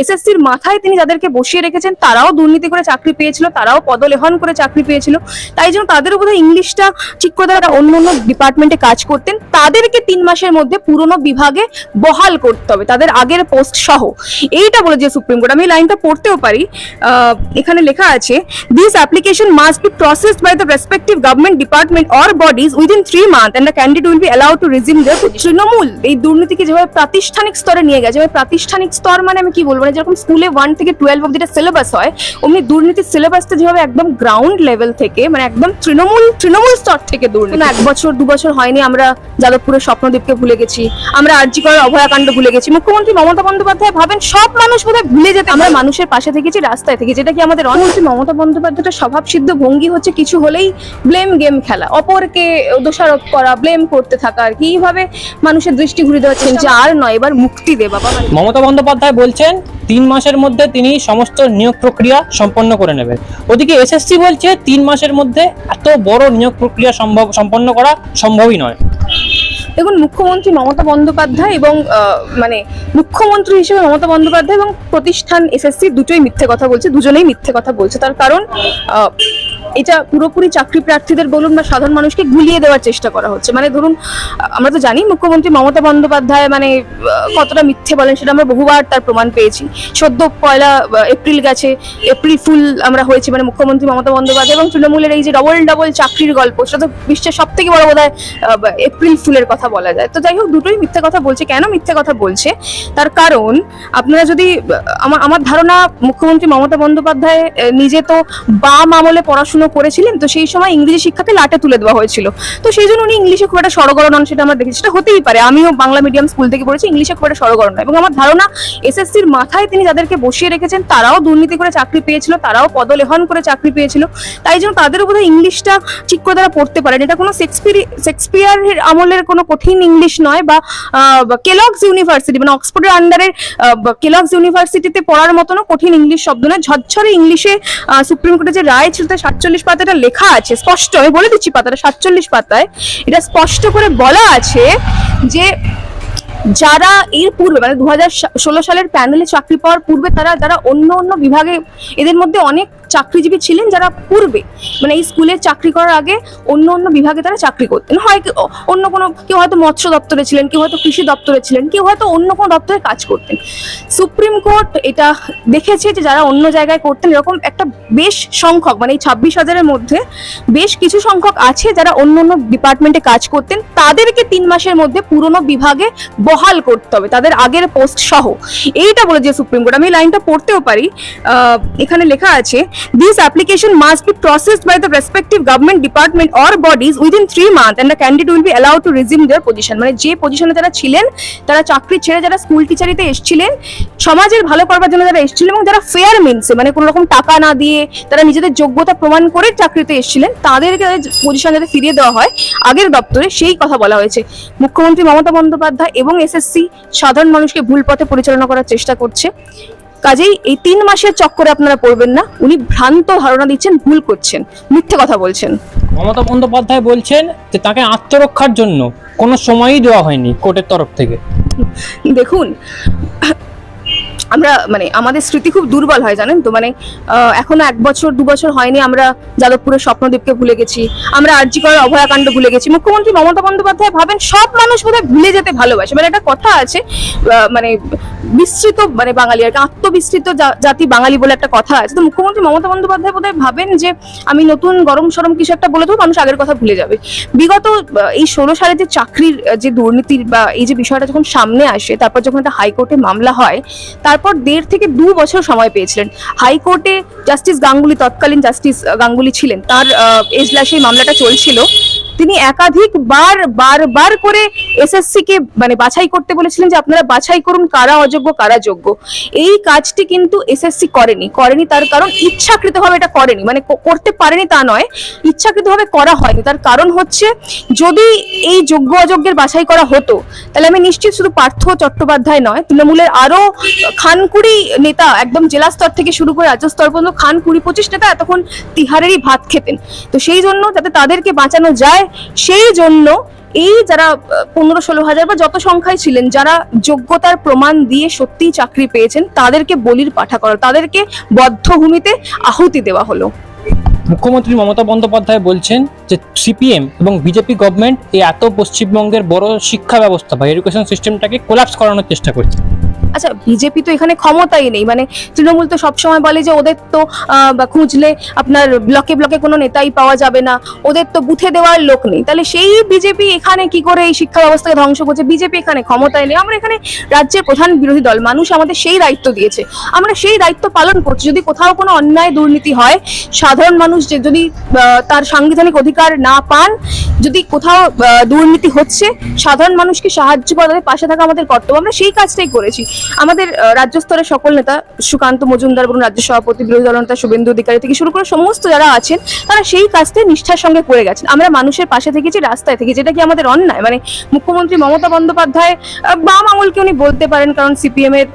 এসএসসির মাথায় তিনি যাদেরকে বসিয়ে রেখেছেন, তারাও দুর্নীতি করে চাকরি পেয়েছিল, তারাও পদলেহন করে চাকরি পেয়েছিল। তাই জন্য তাদেরও বোধহয় ইংলিশটা ঠিক করে তারা অন্য অন্য ডিপার্টমেন্টে কাজ করতেন। তাদেরকে তিন মাসের মধ্যে পুরনো বিভাগে বহাল করতে হবে, তাদের আগের পোস্ট সহ। এইটা বলে যে সুপ্রিম কোর্ট আমি এই লাইনটা পড়তেও পারি। এখানে লেখা আছে this application must be processed by the respective government department or bodies within three month and the candidate will be allowed to regime the Trinamool, এই দুর্নীতিকে যেভাবে প্রাতিষ্ঠানিক স্তরে নিয়ে গেছে প্রাতিষ্ঠানিক স্তর মানে আমি কি বলব? না যেরকম স্কুলে ওয়ান থেকে টুয়েলভ অব্দি যেটা সিলেবাস হয় অমনি দুর্নীতির সিলেবাসটা যেভাবে একদম গ্রাউন্ড লেভেল থেকে মানে একদম তৃণমূল তৃণমূল স্তর থেকে দুর্নীতি। এক বছর দু বছর হয়নি আমরা যাদবপুরের স্বপ্নদীপকে ভুলে গেছি আমরা আর্জি করার অভয়াকাণ্ড ভুলে গেছি। মুখ্যমন্ত্রী মমতা বন্দ্যোপাধ্যায় ভাবেন সব মানুষ বোধহয় ভুলে যেতে আমরা মানুষের পাশে থেকেছি রাস্তায় থেকে যেটা কি আমাদের অনেকটি মমতা বন্দ্যোপাধ্যায়ের স্বভাব সিদ্ধ ভঙ্গি হচ্ছে কিছু হলেই ব্লেম গেম খেলা। অপরকে দোষারোপ করা ব্লেম করতে থাকা আর কি এইভাবে মানুষের দৃষ্টি ঘুরে দেওয়াচ্ছেন যে আর নয় এবার মুক্তি দে বাবা মানে মমতা বন্দ্যোপাধ্যায় বলছেন তিন মাসের মধ্যে তিনি সমস্ত নিয়োগ প্রক্রিয়া সম্পন্ন করে নেবেন ওদিকে এসএসসি বলছে তিন মাসের মধ্যে এত বড় নিয়োগ প্রক্রিয়া সম্ভব সম্পন্ন করা সম্ভবই নয়। দেখুন, মুখ্যমন্ত্রী মমতা বন্দ্যোপাধ্যায় এবং মানে মুখ্যমন্ত্রী হিসেবে মমতা বন্দ্যোপাধ্যায় এবং প্রতিষ্ঠান এসএসসি দুটোই মিথ্যে কথা বলছে, দুজনেই মিথ্যে কথা বলছে। তার কারণ এটা পুরোপুরি চাকরি প্রার্থীদের বলুন বা সাধারণ মানুষকে গুলিয়ে দেওয়ার চেষ্টা করা হচ্ছে। মানে ধরুন, আমরা তো জানি মুখ্যমন্ত্রী মমতা বন্দ্যোপাধ্যায় মানে কতটা মিথ্যে বলেন সেটা আমরা বহুবার তার প্রমাণ পেয়েছি। সদ্য পয়লা এপ্রিল গেছে, এপ্রিল ফুল আমরা হয়েছি মানে মুখ্যমন্ত্রী মমতা বন্দ্যোপাধ্যায় এবং তৃণমূলের এই যে ডবল ডবল চাকরির গল্প, সেটা তো বিশ্বের সব থেকে বড় বোধ এপ্রিল ফুলের কথা বলা যায়। তো যাই হোক, দুটোই মিথ্যে কথা বলছে। কেন মিথ্যে কথা বলছে? তার কারণ, আপনারা যদি আমার আমার ধারণা মুখ্যমন্ত্রী মমতা বন্দ্যোপাধ্যায় নিজে তো বাম আমলে পড়াশুনো করেছিলেন, তো সেই সময় ইংরেজি শিক্ষাকে লাটে তুলে দেওয়া হয়েছিল। তো সেই জন্য উনি ইংলিশে খুব একটা সড়গড় নন সেটা আমরা দেখেছি। সেটা হতেই পারে, আমিও বাংলা মিডিয়াম স্কুল থেকে পড়েছি, ইংলিশে খুব একটা নয়। এবং আমার ধারণা এসএসসির মাথায় তিনি যাদেরকে বসিয়ে রেখেছেন, তারাও দুর্নীতি করে চাকরি পেয়েছিল, তারাও পদলেহন করে চাকরি পেয়েছিল। তাই জন্য তাদেরও বোধহয় ইংলিশটা ঠিক করে তারা পড়তে পারেন। এটা কোনো শেক্সপিয়ার আমলের কোনো কঠিন ইংলিশ নয় বা কেলগস ইউনিভার্সিটি মানে অক্সফোর্ডের আন্ডারে কেলগস ইউনিভার্সিটিতে পড়ার মতনও কঠিন ইংলিশ শব্দ নয়। ঝরঝরে ইংলিশে সুপ্রিম কোর্টে যে রায় ছিল, তার সাতচল্লিশ পাতাটা লেখা আছে, স্পষ্ট, আমি বলে দিচ্ছি পাতাটা, সাতচল্লিশ পাতায়। এটা স্পষ্ট করে বলা আছে যে যারা এর পূর্বে মানে দু হাজার ষোলো সালের প্যানেলে চাকরি পাওয়ার পূর্বে তারা, যারা অন্য অন্য বিভাগে, এদের মধ্যে অনেক চাকরিজীবী ছিলেন যারা পূর্বে মানে এই স্কুলে চাকরি করার আগে অন্য অন্য বিভাগে তারা চাকরি করতেন। হয় অন্য কোনো, কেউ হয়তো মৎস্য দপ্তরে ছিলেন, কেউ হয়তো কৃষি দপ্তরে ছিলেন, কেউ হয়তো অন্য কোনো দপ্তরে কাজ করতেন। সুপ্রিম কোর্ট এটা দেখেছে যে যারা অন্য জায়গায় করতেন, এরকম একটা বেশ সংখ্যক মানে এই ছাব্বিশ হাজারের মধ্যে বেশ কিছু সংখ্যক আছে যারা অন্য অন্য ডিপার্টমেন্টে কাজ করতেন। তাদেরকে তিন মাসের মধ্যে পুরনো বিভাগে বহাল করতে হবে, তাদের আগের পোস্ট সহ। এইটা বলে যে সুপ্রিম কোর্ট আমি লাইনটা পড়তেও পারি। এখানে লেখা আছে this application must be processed by the respective government department or bodies within three month and the candidate will be allowed to regime their position মানে যে পজিশনে যারা ছিলেন, তারা চাকরি ছেড়ে যারা স্কুল টিচারিতে এসেছিলেন, সমাজের ভালো করবার জন্য যারা এসেছিলেন এবং যারা ফেয়ার মিনসে মানে কোনো রকম টাকা না দিয়ে তারা নিজেদের যোগ্যতা প্রমাণ করে চাকরিতে এসেছিলেন, তাদেরকে পজিশন যাতে ফিরিয়ে দেওয়া হয়, আগের দপ্তরে সেই কথা বলা হয়েছে। মুখ্যমন্ত্রী মমতা বন্দ্যোপাধ্যায় এবং এসএসসি সাধারণ মানুষকে ভুল পথে পরিচালনা করার চেষ্টা করছে। কাজেই এই তিন মাসের চক্করে আপনারা পড়বেন না উনি ভ্রান্ত ধারণা দিচ্ছেন ভুল করছেন মিথ্যে কথা বলছেন। মমতা বন্দ্যোপাধ্যায় বলছেন যে তাকে আত্মরক্ষার জন্য কোনো সময়ই দেওয়া হয়নি কোর্টের তরফ থেকে। দেখুন আমরা মানে আমাদের স্মৃতি খুব দুর্বল হয়, জানেন তো? মানে এখনও এক বছর, দু বছর হয়নি আমরা যাদবপুরের স্বপ্নদীপকে ভুলে গেছি। আমরা আর্জি করার অভয়াকাণ্ড ভুলে গেছি। মুখ্যমন্ত্রী মমতা বন্দ্যোপাধ্যায় ভাবেন সব মানুষ বোধহয় ভুলে যেতে ভালোবাসে। মানে একটা কথা আছে মানে বিস্তৃত মানে বাঙালি আর কি, আত্মবিস্তৃত জাতি বাঙালি বলে একটা কথা আছে। তো মুখ্যমন্ত্রী মমতা বন্দ্যোপাধ্যায় বোধহয় ভাবেন যে আমি নতুন গরম সরম কিছু একটা বলে দেবো মানুষ আগের কথা ভুলে যাবে। বিগত এই ষোলো সালে যে চাকরির যে দুর্নীতির বা এই যে বিষয়টা যখন সামনে আসে তারপর যখন একটা হাইকোর্টে মামলা হয় তারপর দেড় থেকে দু বছর সময় পেয়েছিলেন। হাইকোর্টে জাস্টিস গাঙ্গুলি তৎকালীন জাস্টিস গাঙ্গুলি ছিলেন। তার এজলাসে মামলাটা চলছিল। তিনি একাধিক বার বার বার করে এসএসসি কে মানে বাছাই করতে বলেছিলেন যে আপনারা বাছাই করুন কারা অযোগ্য, কারা যোগ্য। এই কাজটি কিন্তু এসএসসি করেনি। করেনি তার কারণ ইচ্ছাকৃতভাবে এটা করেনি। মানে করতে পারেনি তা নয়, ইচ্ছাকৃতভাবে করা হয়নি। তার কারণ হচ্ছে, যদি এই যোগ্য অযোগ্যের বাছাই করা হতো, তাহলে আমি নিশ্চিত শুধু পার্থ চট্টোপাধ্যায় নয়, তৃণমূলের আরও খানকুড়ি নেতা, একদম জেলা স্তর থেকে শুরু করে রাজ্য স্তর পর্যন্ত খান কুড়ি পঁচিশ নেতা এতক্ষণ তিহারেরই ভাত খেতেন। তো সেই জন্য যাতে তাদেরকে বাঁচানো যায় সেই জন্য এই যারা পনেরো ষোলো হাজার বা যত সংখ্যায় ছিলেন, যারা যোগ্যতার প্রমাণ দিয়ে সত্যিই চাকরি পেয়েছেন, তাদেরকে বলির পাঠা করা, তাদেরকে বদ্ধভূমিতে আহুতি দেওয়া হলো। মুখ্যমন্ত্রী মমতা বন্দ্যোপাধ্যায় বলছেন যে সিপিএম এবং বিজেপি গভর্নমেন্ট এই এত পশ্চিমবঙ্গের বড় শিক্ষা ব্যবস্থা বা এডুকেশন সিস্টেমটাকে কোলাপস করানোর চেষ্টা করছে। আচ্ছা বিজেপি তো এখানে ক্ষমতাই নেই। মানে তৃণমূল তো সবসময় বলে যে ওদের তো খুঁজলে আপনার ব্লকে ব্লকে কোনো নেতাই পাওয়া যাবে না। ওদের তো বুথে দেওয়ার লোক নেই। তাহলে সেই বিজেপি এখানে কি করে এই শিক্ষা ব্যবস্থাকে ধ্বংস করছে? বিজেপি এখানে ক্ষমতায় নেই। আমরা এখানে রাজ্যের প্রধান বিরোধী দল। মানুষ আমাদের সেই দায়িত্ব দিয়েছে। আমরা সেই দায়িত্ব পালন করছি। যদি কোথাও কোনো অন্যায় দুর্নীতি হয়, সাধারণ মানুষ যে যদি তার সাংবিধানিক অধিকার না পান, যদি কোথাও দুর্নীতি হচ্ছে, সাধারণ মানুষকে সাহায্য করা পাশে থাকা আমাদের কর্তব্য। আমরা সেই কাজটাই করেছি। আমাদের রাজ্য স্তরের সকল নেতা সুকান্ত মজুমদার বলুন, রাজ্য সভাপতি, বিরোধী দল নেতা শুভেন্দু অধিকারী থেকে শুরু করে সমস্ত যারা আছেন, তারা সেই কাজটাই নিষ্ঠার সঙ্গে করে গেছেন। আমরা মানুষের পাশে থেকেছি, রাস্তায় থেকে যেটা কি আমাদের অন্যায়? মানে মুখ্যমন্ত্রী মমতা বন্দ্যোপাধ্যায় বাম আমলকে উনি বলতে পারেন, কারণ সিপিএম এর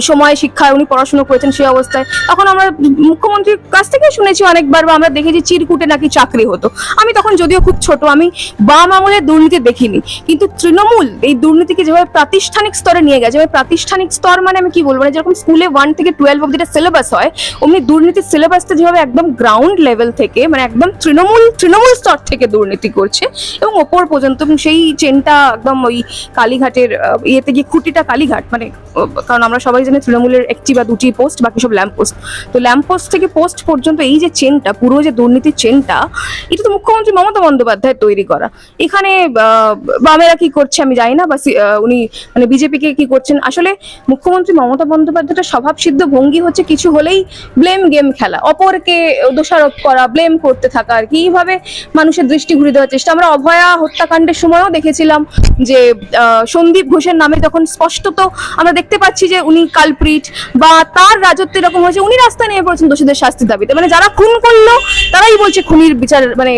সময় শিক্ষায় উনি পড়াশোনা করেছেন সেই অবস্থায়। তখন আমরা মুখ্যমন্ত্রীর কাছ থেকে শুনেছি অনেকবার বা আমরা দেখেছি চিরকুটে নাকি চাকরি হতো। আমি তখন যদিও খুব ছোট আমি বাম আমলের দুর্নীতি দেখিনি। কিন্তু তৃণমূল এই দুর্নীতিকে যেভাবে প্রাতিষ্ঠানিক স্তরে নিয়ে গেছে প্রাতিষ্ঠানিক স্তর মানে আমি কি বলব মানে যেরকম স্কুলে ওয়ান থেকে টুয়েলভ অব্দি সিলেবাস হয় অমনি দুর্নীতির সিলেবাসটা যেভাবে একদম গ্রাউন্ড লেভেল থেকে মানে একদম তৃণমূল তৃণমূল স্তর থেকে দুর্নীতি করছে এবং ওপর পর্যন্ত সেই চেনটা একদম ওই কালীঘাটের ইয়েতে গিয়ে খুঁটিটা কালীঘাট মানে আহ, কারণ আমরা সবাই জানি তৃণমূলের একটি বা দুটি পোস্ট বাকি সব ল্যাম্প পোস্ট তো ল্যাম্প পোস্ট থেকে পোস্ট পর্যন্ত এই যে চেনটা পুরো যে দুর্নীতির চেনটা এটা তো মুখ্যমন্ত্রী মমতা বন্দ্যোপাধ্যায় তৈরি করা। এখানে বামেরা কি করছে আমি জানি না, বা উনি মানে বিজেপিকে কি করছেন। আসলে মুখ্যমন্ত্রী মমতা বন্দ্যোপাধ্যায়ের স্বভাব সিদ্ধ ভঙ্গি হচ্ছে কিছু হলেই ব্লেম গেম খেলা। অপরকে দোষারোপ করা ব্লেম করতে থাকা আর কি। এইভাবে মানুষের দৃষ্টি ঘুরিয়ে দেওয়ার চেষ্টা। আমরা অভয়া হত্যাকাণ্ডের সময়ও দেখেছিলাম যে সন্দীপ ঘোষের নামে যখন স্পষ্টত আমরা দেখতে পাচ্ছি যে উনি কালপ্রিট বা তার রাজত্ব এরকম হয়েছে, উনি রাস্তায় নেমে পড়েছেন দোষীদের শাস্তি দাবিতে। মানে যারা খুন করল, তারাই বলছে খুনির বিচার মানে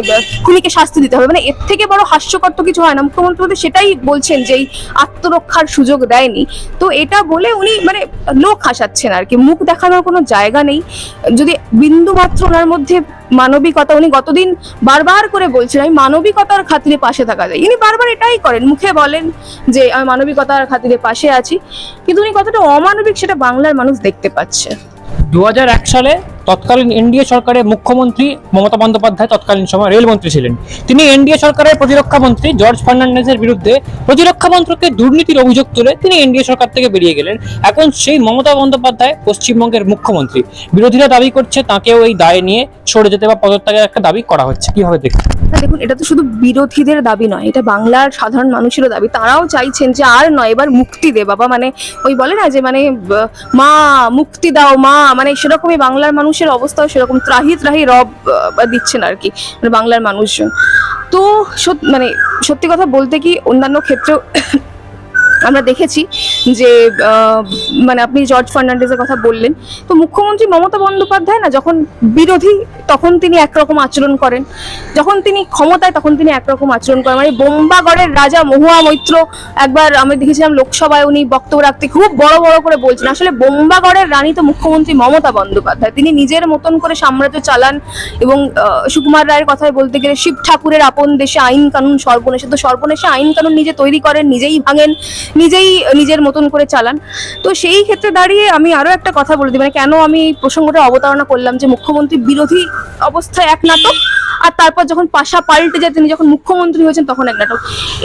খুনিকে শাস্তি দিতে হবে। মানে এর থেকে বড় হাস্যকর তো কিছু হয় না। মুখ্যমন্ত্রী সেটাই বলছেন যে এই আত্মরক্ষার সুযোগ দেয়নি। তো এটা বলে উনি মানে লোক হাসাচ্ছেন আর কি। মুখ দেখানোর কোনো জায়গা নেই। যদি বিন্দু মাত্র ওনার মধ্যে মানবিকতা, উনি গতদিন বারবার করে বলছেন, আমি মানবিকতার খাতিরে পাশে থাকা যায়। ইনি বারবার এটাই করেন, মুখে বলেন যে, আমি মানবিকতার খাতিরে পাশে আছি। কিন্তু উনি কতটা অমানবিক সেটা বাংলার মানুষ দেখতে পাচ্ছে। দু হাজার এক সালে তৎকালীন এনডিএ সরকারের মুখ্যমন্ত্রী মমতা বন্দ্যোপাধ্যায় তৎকালীন সময় রেলমন্ত্রী ছিলেন। তিনি এনডিএ সরকারের প্রতিরক্ষা মন্ত্রী জর্জ ফার্নান্ডেজের বিরুদ্ধে প্রতিরক্ষা মন্ত্রকে দুর্নীতির অভিযোগ তুলে তিনি এনডিএ সরকার থেকে বেরিয়ে গেলেন। এখন সেই মমতা বন্দ্যোপাধ্যায় পশ্চিমবঙ্গের মুখ্যমন্ত্রী। বিরোধীরা দাবি করছে তাকেও এই দায় নিয়ে সরে যেতে বা পদত্যাগের একটা দাবি করা হচ্ছে। কীভাবে দেখছেন? দেখুন, এটা তো শুধু বিরোধীদের দাবি নয়, এটা বাংলার সাধারণ মানুষেরও দাবি। তারাও চাইছেন যে আর নয়, এবার মুক্তি দে বাবা মানে ওই বলে না যে মানে মা, মুক্তি দাও, মা মানে সেরকমই বাংলার মানুষের অবস্থাও সেরকম ত্রাহি ত্রাহি রব দিচ্ছেন আর কি মানে বাংলার মানুষজন। তো মানে সত্যি কথা বলতে কি অন্যান্য ক্ষেত্রেও আমরা দেখেছি যে মানে আপনি জর্জ ফার্নান্ডেজের কথা বললেন, তো মুখ্যমন্ত্রী মমতা বন্দ্যোপাধ্যায় না যখন বিরোধী, তখন তিনি একরকম আচরণ করেন। যখন তিনি ক্ষমতায়, তখন তিনি একরকম আচরণ করেন। মানে বোম্বাগড়ের রাজা মহুয়া মৈত্র, একবার আমি দেখেছিলাম লোকসভায় উনি বক্তব্য রাখতে খুব বড় বড় করে বলছেন। আসলে বোম্বাগড়ের রানী তো মুখ্যমন্ত্রী মমতা বন্দ্যোপাধ্যায়। তিনি নিজের মতন করে সাম্রাজ্য চালান এবং সুকুমার রায়ের কথায় বলতে গেলে শিব ঠাকুরের আপন দেশে আইন কানুন, সর্বনেশে। তো সর্বনেশে আইন কানুন নিজে তৈরি করেন, নিজেই ভাঙেন। নিজেই, নিজের মতন করে চালান। তো সেই ক্ষেত্রে দাঁড়িয়ে আমি আরও একটা কথা বলে দিই মানে কেন আমি এই প্রসঙ্গটা অবতারণা করলাম যে মুখ্যমন্ত্রী বিরোধী অবস্থায় এক নাটক, আর তারপর যখন পাশা পাল্টে যায় তিনি যখন মুখ্যমন্ত্রী হয়েছেন তখন এক নাটক।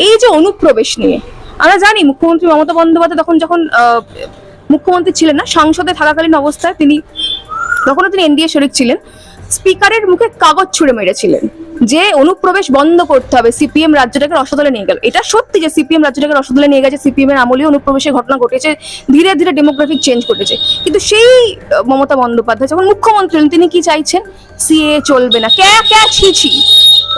এই যে অনুপ্রবেশ নিয়ে, আমরা জানি মুখ্যমন্ত্রী মমতা বন্দ্যোপাধ্যায় তখন যখন মুখ্যমন্ত্রী ছিলেন না, সংসদে থাকাকালীন অবস্থায় তিনি, তখনও তিনি এনডিএ শরিক ছিলেন, স্পিকারের মুখে কাগজ ছুঁড়ে মেরেছিলেন। যে অনুপ্রবেশ বন্ধ করতে হবে, সিপিএম রাজ্যটাকে রসদলে নিয়ে গেল। এটা সত্যি যে সিপিএম রাজ্যটাকে রসদলে নিয়ে গেছে সিপিএম এর আমলে অনুপ্রবেশের ঘটনা ঘটেছে, ধীরে ধীরে ডেমোগ্রাফিক চেঞ্জ ঘটেছে। কিন্তু সেই মমতা বন্দ্যোপাধ্যায় যখন মুখ্যমন্ত্রী তিনি কি চাইছেন? সিএ চলবে না। ক্যা ক্যা, ছি ছি।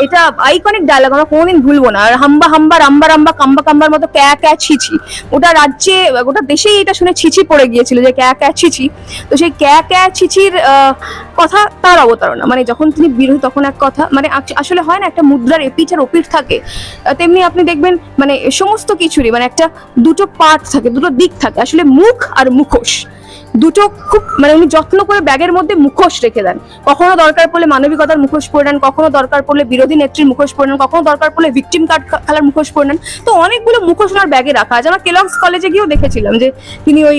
এটা আইকনিক ডায়লগ আমরা কোনোদিন ভুলবো না। আর হাম্বা হাম্বা, রাম্বা রাম্বা, কাম্বা কাম্বার মতো ক্যা ক্যা ছিছি ওটা রাজ্যে, গোটা দেশেই এটা শুনে ছিছি পড়ে গিয়েছিল যে ক্যা ক্যা ছিছি তো সেই ক্যা ক্যা ছিচির কথা তার অবতারণা। মানে যখন তিনি বিরোধী, তখন এক কথা মানে আসলে হয় না, একটা মুদ্রার এপিঠ আর ওপিঠ থাকে। তেমনি আপনি দেখবেন মানে সমস্ত কিছুরই মানে একটা দুটো পার্ট থাকে, দুটো দিক থাকে। আসলে মুখ আর মুখোশ। দুটো খুব মানে উনি যত্ন করে ব্যাগের মধ্যে মুখোশ রেখে দেন। কখনো দরকার পড়লে মানবিকতার মুখোশ পরে নেন, কখনো দরকার পড়লে বিরোধী নেত্রীর মুখোশ পরে নেন, কখনো দরকার পড়লে ভিকটিম কার্ড খেলার মুখোশ পরে নেন। তো অনেকগুলো মুখোশ ওনার ব্যাগে রাখা আছে। আমরা কেলগস কলেজে গিয়েও দেখেছিলাম যে তিনি ওই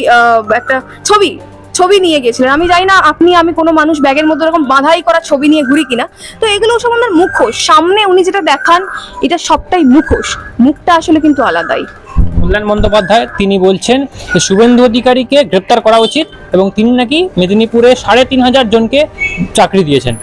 একটা ছবি ছবি নিয়ে গেছিলেন। আমি জানি না আপনি, আমি কোনো মানুষ ব্যাগের মধ্যে এরকম বাঁধাই করা ছবি নিয়ে ঘুরি কিনা। তো এগুলো সব আমার মুখোশ। সামনে উনি যেটা দেখান, এটা সবটাই মুখোশ। মুখটা আসলে কিন্তু আলাদাই। কল্যাণ বন্দ্যোপাধ্যায়, তিনি বলছেন যে শুভেন্দু অধিকারীকে গ্রেপ্তার করা উচিত এবং তিনি নাকি মেদিনীপুরে সাড়ে তিন হাজার জনকে চাকরি দিয়েছেন।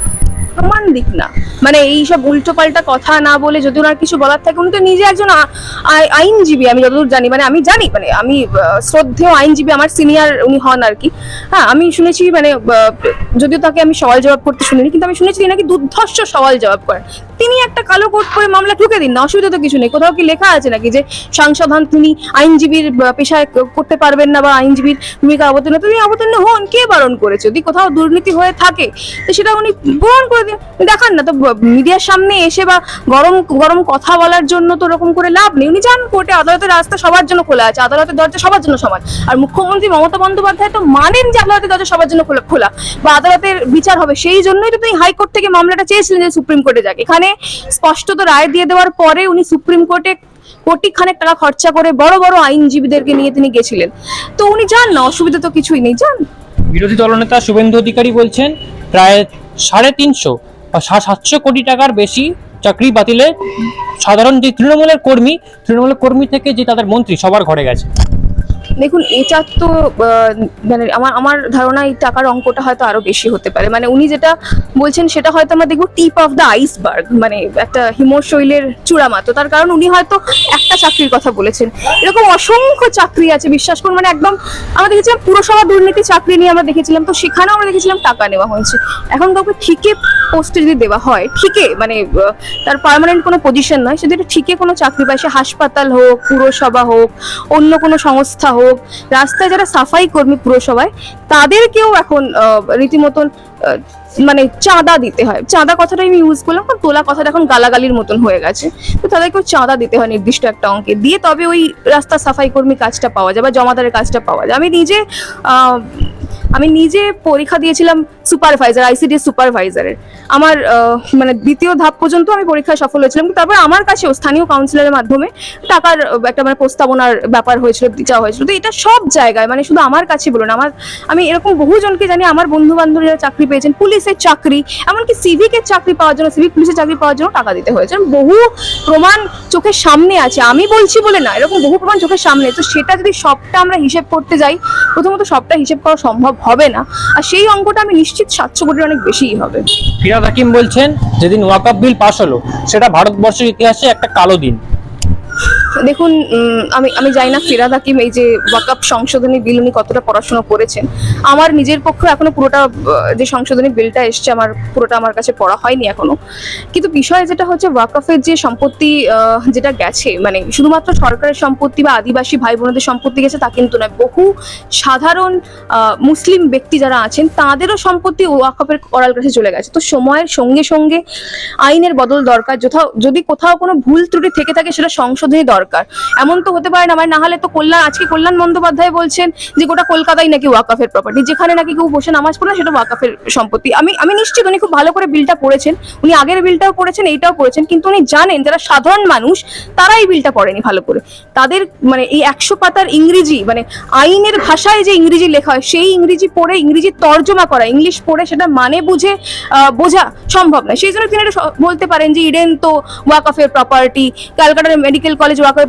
প্রমাণ দিক না। মানে এই সব উল্টো পাল্টা কথা না বলে যদি ওনার কিছু বলার থাকে, উনি তো নিজে একজন আই- আইনজীবী, আমি যতদূর জানি। মানে আমি জানি মানে আমি শ্রদ্ধেয় আইনজীবী, আমার সিনিয়র উনি হন আর কি। হ্যাঁ আমি শুনেছি মানে যদিও তাকে আমি সওয়াল জবাব করতে শুনিনি, কিন্তু আমি শুনেছি নাকি দুর্ধর্ষ সওয়াল জবাব করেন। তিনি একটা কালো কোট করে মামলা ঠুকে দিন, না, অসুবিধা তো কিছু নেই। কোথাও কি লেখা আছে নাকি যে সাংসদ তিনি আইনজীবীর পেশায় করতে পারবেন না বা আইনজীবীর ভূমিকা অবতীর্ণ? তিনি অবতীর্ণ হন, কে বারণ করেছে? যদি কোথাও দুর্নীতি হয়ে থাকে, তো সেটা উনি প্রমাণ করে দিন। দেখান না, তো মিডিয়ার সামনে এসে বা গরম গরম কথা বলার জন্য তো ওরকম করে লাভ নেই। উনি যান কোর্টে আদালতের রাস্তা সবার জন্য খোলা আছে, আদালতের দরজা সবার জন্য সমান। আর মুখ্যমন্ত্রী মমতা বন্দ্যোপাধ্যায় তো মানেন যে আদালতের দরজা সবার জন্য খোলা। বা আদালতের বিচার হবে, সেই জন্যই তো তিনি হাইকোর্ট থেকে মামলাটা চেয়েছিলেন যে সুপ্রিম কোর্টে যাক। এখানে স্পষ্টত রায় দিয়ে দেওয়ার পরে উনি সুপ্রিম কোর্টে কোটি খানেক টাকা খরচা করে বড় বড় আইনজীবীদেরকে নিয়ে তিনি গেছিলেন। তো উনি যান না, অসুবিধা তো কিছুই নেই, যান। বিরোধী দলনেতা শুভেন্দু অধিকারী বলছেন, প্রায় সাড়ে তিনশো বা সাতশো কোটি টাকার বেশি চাকরি বাতিলে সাধারণ যে তৃণমূলের কর্মী তৃণমূলের কর্মী থেকে যে তাদের মন্ত্রী সবার ঘরে গেছে। দেখুন, এটা তো মানে আমার আমার ধারণা এই টাকার অঙ্কটা হয়তো আরও বেশি হতে পারে। মানে উনি যেটা বলছেন, সেটা হয়তো আমরা দেখব টিপ অফ দ্য আইসবার্গ মানে একটা হিমশৈলের চূড়া মাত্র তার কারণ উনি হয়তো একটা চাকরির কথা বলেছেন। এরকম অসংখ্য চাকরি আছে, বিশ্বাস করুন মানে একদম আমরা দেখেছিলাম পুরসভা দুর্নীতি চাকরি নিয়ে আমরা দেখেছিলাম, তো সেখানেও আমরা দেখেছিলাম টাকা নেওয়া হয়েছে। এখন কাউকে ঠিকে পোস্টে যদি দেওয়া হয়, ঠিকে মানে তার পার্মানেন্ট কোনো পজিশন নয় সেটা ঠিকে কোনো চাকরি পায়, সে হাসপাতাল হোক, পুরসভা হোক, অন্য কোনো সংস্থা হোক, রাস্তায় যারা সাফাই কর্মী পুরসভায়, তাদেরকেও এখন রীতিমতন মানে চাঁদা দিতে হয়। চাঁদা কথাটা আমি ইউজ করলাম, কারণ তোলা কথাটা এখন গালাগালির মতন হয়ে গেছে। তো তাদেরকেও চাঁদা দিতে হয় নির্দিষ্ট একটা অঙ্কে। দিয়ে তবে ওই রাস্তা সাফাই কর্মী কাজটা পাওয়া যায় বা জমাদারের কাজটা পাওয়া যায়। আমি নিজে আমি নিজে পরীক্ষা দিয়েছিলাম সুপারভাইজার আইসিডি সুপারভাইজারের। আমার মানে দ্বিতীয় ধাপ পর্যন্ত আমি পরীক্ষায় সফল হয়েছিলাম তারপর আমার কাছেও স্থানীয় কাউন্সিলরের মাধ্যমে টাকার একটা মানে প্রস্তাবনার ব্যাপার হয়েছিল চাওয়া হয়েছিল। তো এটা সব জায়গায় মানে শুধু আমার কাছে বলুন, আমার, আমি এরকম বহুজনকে জানি, আমার বন্ধু বান্ধবীরা চাকরি পেয়েছেন, পুলিশের চাকরি, এমনকি সিভিকের চাকরি পাওয়ার জন্য সিভিক পুলিশের চাকরি পাওয়ার জন্য টাকা দিতে হয়েছে। বহু প্রমাণ চোখের সামনে আছে, আমি বলছি বলে না, এরকম বহু প্রমাণ চোখের সামনে তো সেটা যদি সবটা আমরা হিসেব করতে যাই, প্রথমত সবটা হিসেব করা সম্ভব হবে না। আর সেই অঙ্কটা আমি নিশ্চিত সাতশো কোটির অনেক বেশিই হবে। ফিরাদ হাকিম বলছেন, যেদিন ওয়াকআপ বিল পাশ হলো, সেটা ভারতবর্ষের ইতিহাসে একটা কালো দিন। দেখুন আমি আমি জানি না ফিরাদ হাকিম এই যে ওয়াকআপ সংশোধনী বিল উনি কতটা পড়াশোনা করেছেন। আমার নিজের পক্ষে এখনও পুরোটা যে সংশোধনী বিলটা এসছে আমার, পুরোটা আমার কাছে পড়া হয়নি এখনও। কিন্তু বিষয় যেটা হচ্ছে ওয়াকআফের যে সম্পত্তি যেটা গেছে মানে শুধুমাত্র সরকারের সম্পত্তি বা আদিবাসী ভাই বোনদের সম্পত্তি গেছে তা কিন্তু নয়, বহু সাধারণ মুসলিম ব্যক্তি যারা আছেন, তাদেরও সম্পত্তি ওয়াকআফের করাল কাছে চলে গেছে। তো সময়ের সঙ্গে সঙ্গে আইনের বদল দরকার কোথাও যদি কোথাও কোনো ভুল ত্রুটি থেকে থাকে, সেটা সংশোধনী দরকার। এমন তো হতে পারে না মানে না হলে তো কল্যাণ, আজকে কল্যাণ বন্দ্যোপাধ্যায় বলছেন যে গোটা কলকাতাই নাকি ওয়াকাফের প্রপার্টি যেখানে নাকি কেউ বসে নামাজ পড়ে সেটা ওয়াকাফের সম্পত্তি। আমি আমি নিশ্চিত উনি খুব ভালো করে বিলটা পড়েছেন উনি আগের বিলটাও পড়েছেন এইটাও পড়েছেন কিন্তু উনি জানেন যারা সাধারণ মানুষ তারা এই বিলটা পড়েনি ভালো করে। তাদের মানে এই একশো পাতার ইংরেজি মানে আইনের ভাষায় যে ইংরেজি লেখা হয়, সেই ইংরেজি পড়ে, ইংরেজি তর্জমা করা, ইংলিশ পড়ে, সেটা মানে বুঝে বোঝা সম্ভব নয়। সেই জন্য তিনি বলতে পারেন যে ইডেন তো ওয়াকফের প্রপার্টি ক্যালকাটার মেডিকেল কলেজ ওয়াকফের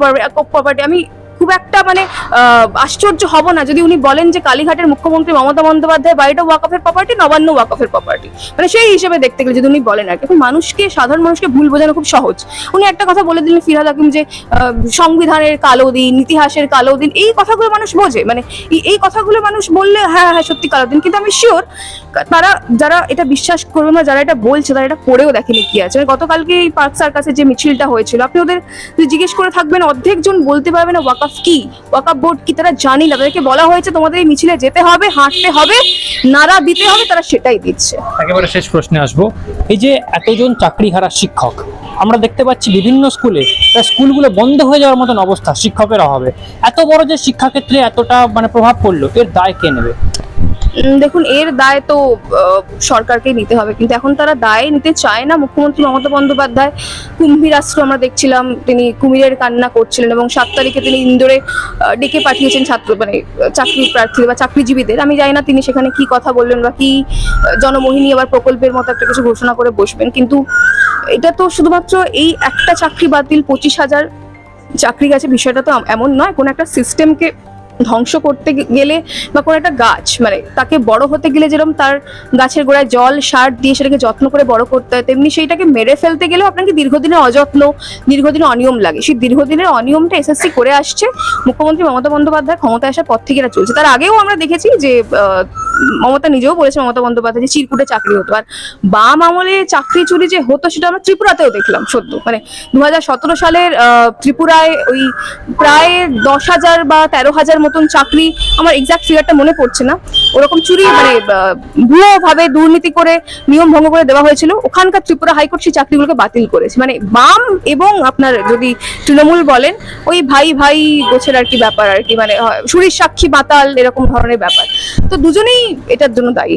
প্রপার্টি আমি খুব একটা মানে আশ্চর্য হব না। যদি উনি বলেন যে কালীঘাটের মুখ্যমন্ত্রী মমতা বন্দ্যোপাধ্যায় বাড়িটা ওয়াকফের প্রপার্টি নবান্ন ওয়াকফের প্রপার্টি মানে সেই হিসেবে দেখতে গেলে যদি উনি বলেন আর কি। মানুষকে, সাধারণ মানুষকে ভুল বোঝানো খুব সহজ। উনি একটা কথা বলে দিলেন ফিরহাদ হাকিম যে সংবিধানের কালো দিন, ইতিহাসের কালো দিন, এই কথাগুলো মানুষ বোঝে। মানে এই- কথাগুলো মানুষ বললে হ্যাঁ হ্যাঁ সত্যি কালো দিন। কিন্তু আমি শিওর তারা, যারা এটা বিশ্বাস করবে না, যারা এটা বলছে, তারা এটা পড়েও দেখেনি কি আছে। মানে গতকালকে এই পার্ক সার্কাসে যে মিছিলটা হয়েছিল, আপনি ওদের জিজ্ঞেস করে থাকবেন অর্ধেক জন বলতে পারবে না ওয়াকফ কি? ওয়াকফ বোর্ড কি? তারা জানি না। তাদেরকে বলা হয়েছে তোমাদের এই মিছিলে যেতে হবে, হাঁটতে হবে নারা দিতে হবে, তারা সেটাই দিচ্ছে। একেবারে শেষ প্রশ্নে আসব। এই যে এতজন চাকরি হারা শিক্ষক, আমরা দেখতে পাচ্ছি বিভিন্ন স্কুলে স্কুলগুলো বন্ধ হয়ে যাওয়ার মতন অবস্থা শিক্ষকের অভাবে এত বড় যে শিক্ষাক্ষেত্রে এতটা মানে প্রভাব পড়ল, এর দায় কে নেবে? দেখুন, এর দায় তো সরকারকেই নিতে হবে। কিন্তু এখন তারা দায় নিতে চায় না। মুখ্যমন্ত্রী মমতা বন্দ্যোপাধ্যায় কুম্ভীরাস্ত্র আমরা দেখছিলাম, তিনি কুমিরের কান্না করছিলেন এবং সাত তারিখে তিনি ইন্দোরে ডেকে পাঠিয়েছেন ছাত্র মানে চাকরি প্রার্থী বা চাকরিজীবীদের। আমি জানি না তিনি সেখানে কি কথা বললেন বা কি জনমোহিনী আবার প্রকল্পের মতো একটা কিছু ঘোষণা করে বসবেন। কিন্তু এটা তো শুধুমাত্র এই একটা চাকরি বাতিল পঁচিশ হাজার চাকরি গেছে। বিষয়টা তো এমন নয়, কোনো একটা সিস্টেমকে ধ্বংস করতে গেলে বা কোনো একটা গাছ মানে তাকে বড় হতে গেলে যেরকম তার গাছের গোড়ায় জল, সার দিয়ে সেটাকে যত্ন করে বড় করতে হয়, তেমনি সেইটাকে মেরে ফেলতে গেলেও আপনাকে দীর্ঘদিনের অযত্ন দীর্ঘদিনের অনিয়ম লাগে। সেই দীর্ঘদিনের অনিয়মটা এসএসসি করে আসছে, মুখ্যমন্ত্রী মমতা বন্দ্যোপাধ্যায় ক্ষমতা আসার পর থেকে এটা চলছে। তার আগেও আমরা দেখেছি যে মমতা নিজেও বলেছে মমতা বন্দ্যোপাধ্যায় যে চিরকুটে চাকরি হতো। আর বাম আমলে চাকরি চুরি যে হতো সেটা আমরা ত্রিপুরাতেও দেখলাম, সদ্য। মানে দু হাজার সতেরো সালের ত্রিপুরায় ওই প্রায় দশ হাজার বা তেরো হাজার মতন চাকরি, আমার এক্সাক্ট ফিগারটা মনে পড়ছে না। ওরকম চুরি মানে ভুয়ো ভাবে দুর্নীতি করে, নিয়ম ভঙ্গ করে দেওয়া হয়েছিল। ওখানকার ত্রিপুরা হাইকোর্ট সেই চাকরিগুলোকে বাতিল করেছে। মানে বাম এবং আপনার যদি তৃণমূল বলেন, ওই ভাই ভাই গোছের আর কি ব্যাপার আর কি মানে সুরির সাক্ষী বাতাল, এরকম ধরনের ব্যাপার। তো দুজনেই এটার জন্য দায়ী।